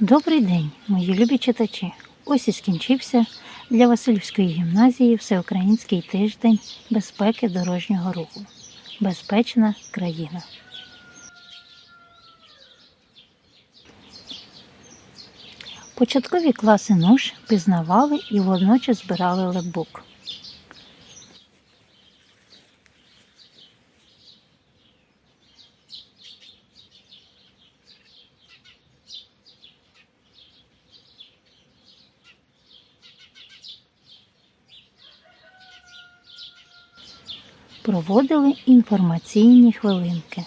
Добрий день, мої любі читачі. Ось і скінчився для Васильівської гімназії Всеукраїнський тиждень безпеки дорожнього руху. Безпечна країна. Початкові класи НУШ пізнавали і водночас збирали лепбук. Проводили інформаційні хвилинки.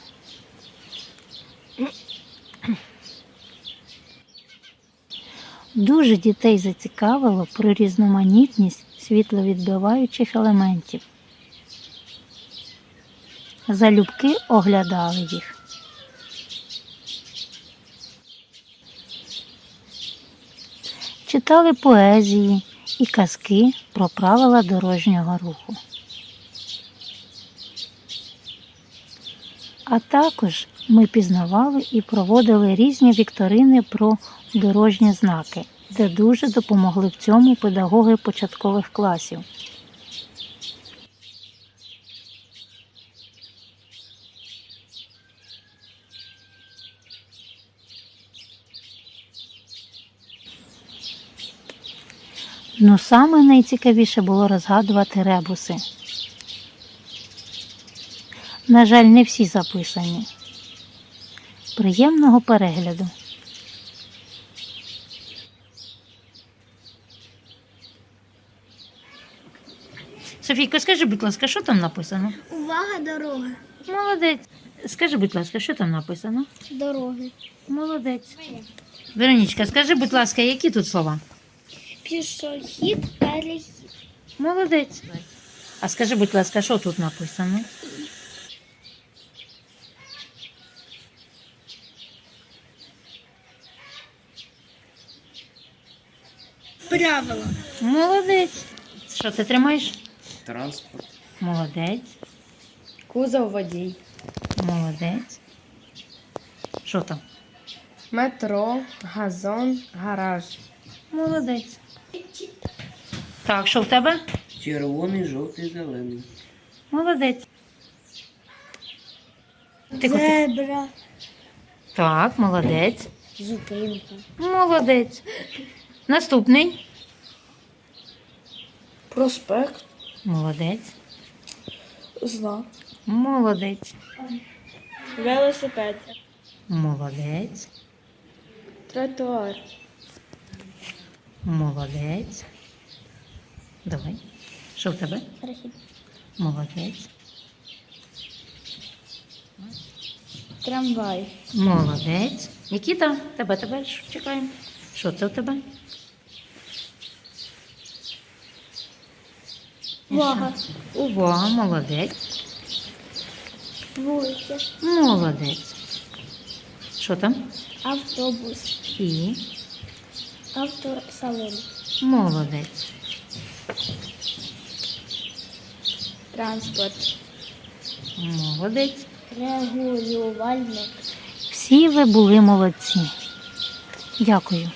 Дуже дітей зацікавило про різноманітність світловідбиваючих елементів. Залюбки оглядали їх. Читали поезії і казки про правила дорожнього руху. А також ми пізнавали і проводили різні вікторини про дорожні знаки, де дуже допомогли в цьому педагоги початкових класів. Ну, саме найцікавіше було розгадувати ребуси. На жаль, не всі записані. Приємного перегляду. Софійко, скажи, будь ласка, що там написано? Увага, дорога. Молодець. Скажи, будь ласка, що там написано? Дороги. Молодець. Веронічка, скажи, будь ласка, які тут слова? Пішохід, перехід. Молодець. А скажи, будь ласка, що тут написано? Правила. Молодець. Що ти тримаєш? Транспорт. Молодець. Кузов водій. Молодець. Що там? Метро, газон, гараж. Молодець. Так, що в тебе? Червоний, жовтий, зелений. Молодець. Зебра. Так, молодець. Зупинка. Молодець. Наступний. Проспект. Молодець. Знак. Молодець. Велосипед. Молодець. Тротуар. Молодець. Давай. Що в тебе? Перехід. Молодець. Трамвай. Молодець. Нікіта, тебе тебе чекаємо. Що це у тебе? Увага. Увага, молодець. Вулиця. Молодець. Що там? Автобус. І Автосалон. молодець. Транспорт. Молодець. Регулювальник. Всі ви були молодці. Дякую.